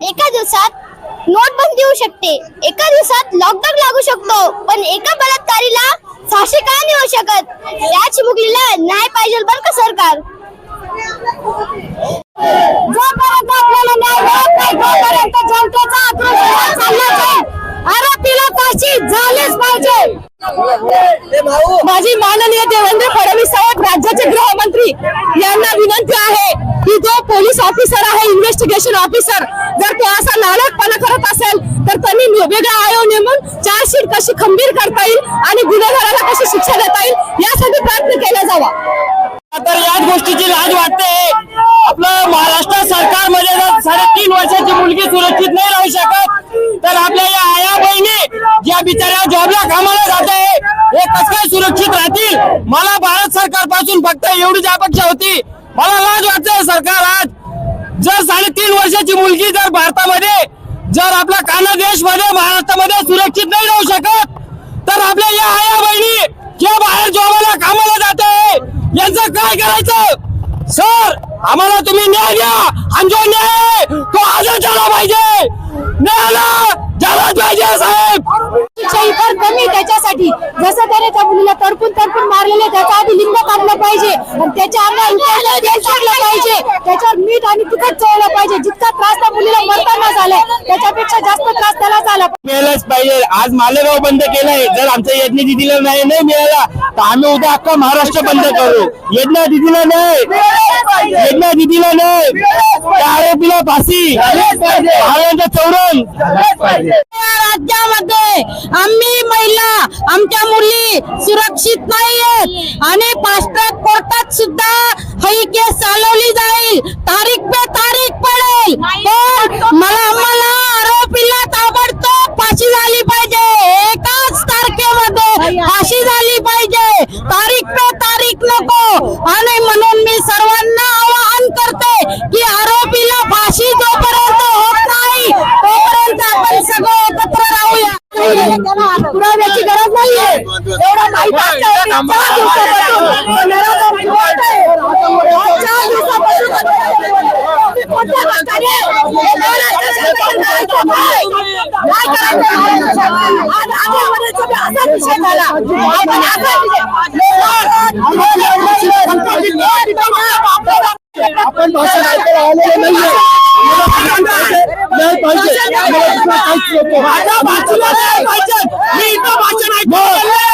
एका दिवसात नोटबंदी होऊ शकते. एका दिवसात लॉकडाऊन लागू शकतो पण एका बलात्कारीला फाशी का नाही होऊ शकत? त्या चिमुकलीला न्याय पाहिजे बरं का सरकार? जोपर्यंत आपल्याला न्याय मिळत नाही तोपर्यंत जनतेचा आक्रोश वाढत चाललाच आहे. आरोपीला फाशी झालीच पाहिजे. माझी माननीय देवेंद्र फडणवीस साहेब राज्याचे गृहमंत्री यांना विनंती आहे की जो पोलीस ऑफिसर आहे इन्व्हेस्टिगेशन ऑफिसर जर तो असा नालकपणा करत असेल तर त्यांनी वेगळा आयोग नेमून चार्जशीट कशी खंबीर करता येईल आणि गुन्हेगाराला कशी शिक्षा देता येईल यासाठी प्रयत्न केला जावा. तर याच गोष्टीची लाज वाटते. आपलं महाराष्ट्र सरकारमध्ये जर साडेतीन वर्षाची मुलगी सुरक्षित नाही राहू शकत तर आपल्या या आया बहिणी ज्या बिचाऱ्या जॉबला कामाला जात आहे हे कस काय सुरक्षित राहतील? मला भारत सरकारपासून फक्त एवढीच अपेक्षा होती. मला लाज वाटते सरकार आज. जर साडेतीन वर्षाची मुलगी जर भारतामध्ये जर आपला काना देशमध्ये महाराष्ट्रामध्ये सुरक्षित नाही राहू शकत तर आपल्या या आया बहिणी ज्या बाहेर जॉबाला कामाला जात. आहे यांचं काय करायचं? सर आम्हाला तुम्ही न्याय द्या. आणि जो न्याय तो आजच झाला पाहिजे. न्यायाला झालाच पाहिजे साहेब. कमी त्याच्यासाठी. जसं त्याने त्या मुलीला तडपून तडपून मारलेले त्याचा आधी लिंग काढलं पाहिजे. आणि त्याच्या अंगावर त्याच्यावर मीठ आणि तिखट चवलं पाहिजे. जितका त्रास त्या मुलीला मरताना झालाय त्याच्यापेक्षा जास्त त्रास त्याला झाला मिळालंच पाहिजे. आज मालेगाव बंद केलाय जर आमच्या यज्ञ दिदीला नाही नाही मिळाला तर आम्ही उद्या अख्खा महाराष्ट्र बंद करू. यज्ञ दिदीला नाही. यज्ञ दिदीला नाही. त्या आरोपीला फाशी. चौरण राज्यामध्ये आम्ही महिला आमच्या मुली सुरक्षित नाहीयेत. आणि फास्ट कोर्टात सुद्धा ही केस चालवली जाईल. तारीख पे तारीख पडेल. पण मला आम्हाला आपण असा आपण भाषण ऐकायला आलेलो नाहीये न्याय पाहिजे आम्हाला दुसरं काहीच नको. माझ्या बाजूला न्याय पाहिजे. मी इथं भाषण ऐकायला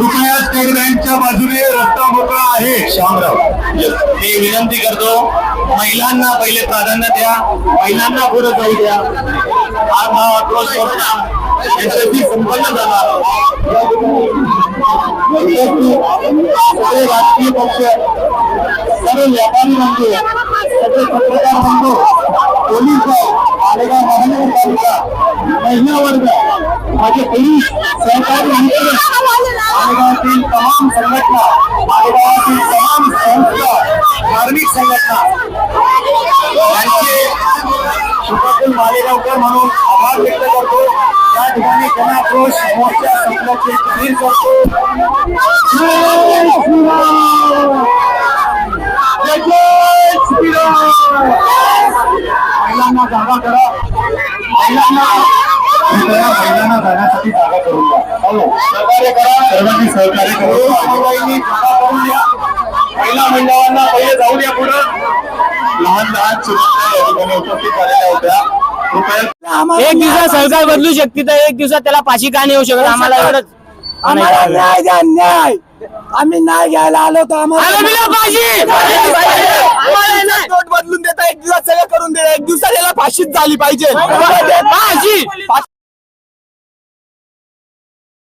कृपया स्टेट बँकच्या बाजूने रस्ता मोकळा आहे. शामराव मी विनंती करतो महिलांना पहिले प्राधान्य द्या महिलांना पुढे जाऊ द्या. हा भाव आक्रोश यशस्वी संपन्न झाला. राजकीय पक्ष सर्व व्यापारी बंधू सगळे पत्रकार बंधू पोलीस दल, मालेगाव महानगरपालिका महिला वर्ग माझे पोलीस सहकारी मित्र मालेगावातील तमाम संघटना मालेगावातील तमाम संस्था धार्मिक संघटना यांचे सुखातील मालेगावकर म्हणून आभार व्यक्त करतो. या ठिकाणी जनाक्रोश मोर्चा संघाचे जाहीर करतो. महिलांना जागा करा. महिलांना कृपया महिलांना जाण्यासाठी जागा करून द्या हॅलो सहकार्य करा सर्वांनी सहकार्य करू महिलांनी जागा करून द्या महिला मंडळांना पहिले जाऊ द्या पुढं लहान लहान सुरक्षा या ठिकाणी उपस्थित झालेल्या होत्या कृपया एक दिवसात सरकार बदलू शकते तर एक दिवसात त्याला फाशी का नाही होऊ शकत? आम्हाला एवढंच. आम्हाला न्याय द्या न्याय. आम्ही न्याय घ्यायला आलो तर आम्हाला बदलून देता एक दिवस सगळं करून देता एक दिवसात याला फाशीच झाली पाहिजे.